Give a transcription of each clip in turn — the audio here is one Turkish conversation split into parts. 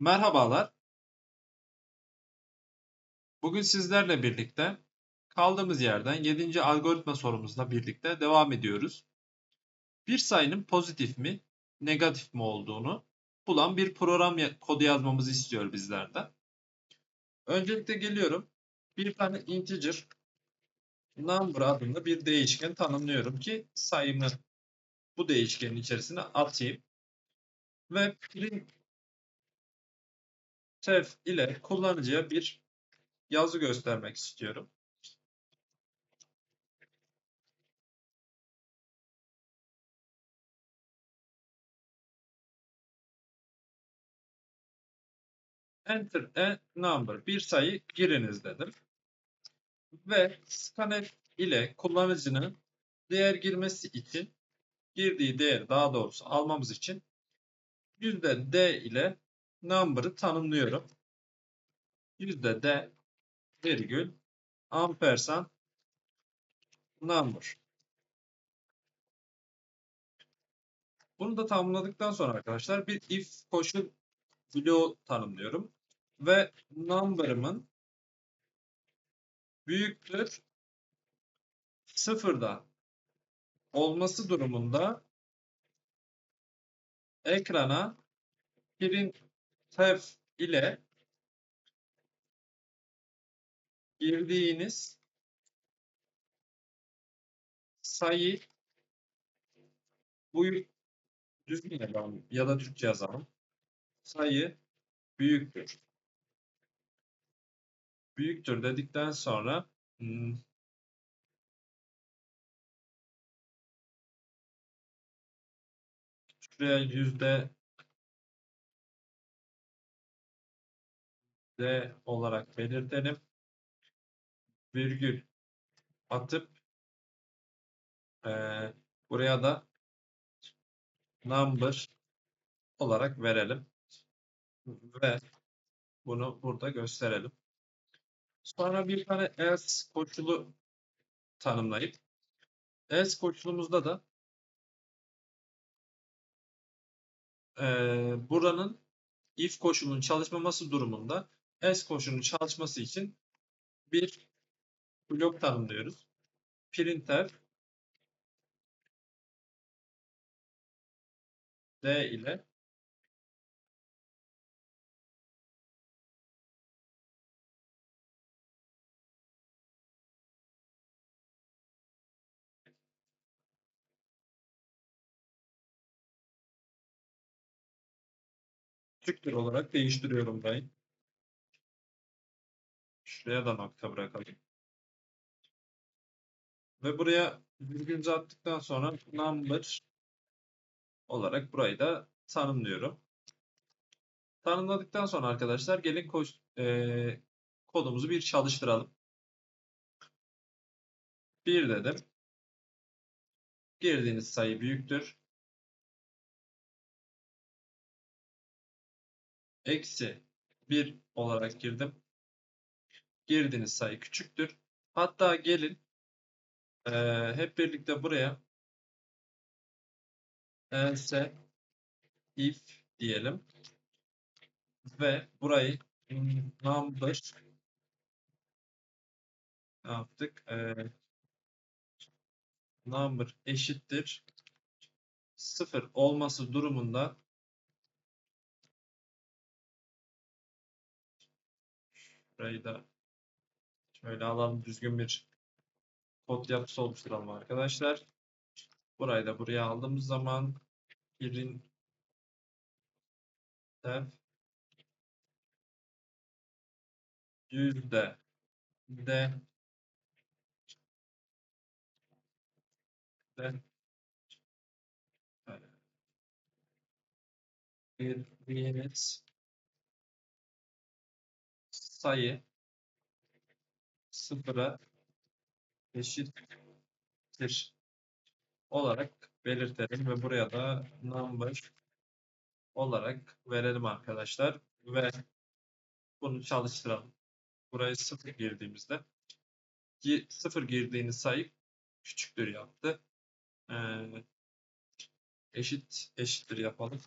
Merhabalar. Bugün sizlerle birlikte kaldığımız yerden 7. algoritma sorumuzla birlikte devam ediyoruz. Bir sayının pozitif mi, negatif mi olduğunu bulan bir program kodu yazmamızı istiyor bizlerden. Öncelikle geliyorum. Bir tane integer number adında bir değişken tanımlıyorum ki sayımı bu değişkenin içerisine atayım. Ve printf ile kullanıcıya bir yazı göstermek istiyorum. Enter a number. Bir sayı giriniz dedim. Ve scanf ile kullanıcının değer girmesi için girdiği değer daha doğrusu almamız için %d ile number'ı tanımlıyorum. Yüzde %d virgül ampersand number. Bunu da tamamladıktan sonra arkadaşlar bir if koşul bloğu tanımlıyorum. Ve number'ımın büyüktür sıfırda olması durumunda ekrana printf ile girdiğiniz sayı bu düzgün yazalım ya da Türkçe yazalım. Sayı büyüktür. Büyüktür dedikten sonra hmm, şuraya yüzde D olarak belirtelim. Virgül atıp e, buraya da number olarak verelim. Ve bunu burada gösterelim. Sonra bir tane else koşulu tanımlayıp else koşulumuzda da e, buranın if koşulunun çalışmaması durumunda else koşulunun çalışması için bir blok tanımlıyoruz. Printf d ile küçüktür olarak değiştiriyorum ben. Şuraya da nokta bırakalım. Ve buraya virgülümüzü attıktan sonra number olarak burayı da tanımlıyorum. Tanımladıktan sonra arkadaşlar gelin e, kodumuzu bir çalıştıralım. 1 dedim. Girdiğiniz sayı büyüktür. Eksi 1 olarak girdim. Girdiğiniz sayı küçüktür. Hatta gelin e, hep birlikte buraya else if diyelim ve burayı number ne yaptık? Ee, number eşittir sıfır olması durumunda burayı da şöyle alalım düzgün bir kod yapısı oluşturalım arkadaşlar. Burayı da buraya aldığımız zaman birin yüzde de de girdiğiniz sayı sıfıra eşittir olarak belirtelim ve buraya da number olarak verelim arkadaşlar ve bunu çalıştıralım. Buraya sıfır girdiğimizde sıfır girdiğiniz sayı küçüktür yaptı. Ee, eşit eşittir yapalım.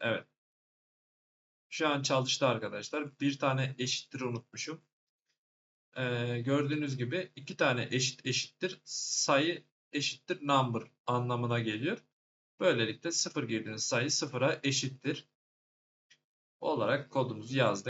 Evet. Şu an çalıştı arkadaşlar. Bir tane eşittir unutmuşum. Ee, gördüğünüz gibi iki tane eşit eşittir sayı eşittir number anlamına geliyor. Böylelikle sıfır girdiğiniz sayı sıfıra eşittir olarak kodumuzu yazdık.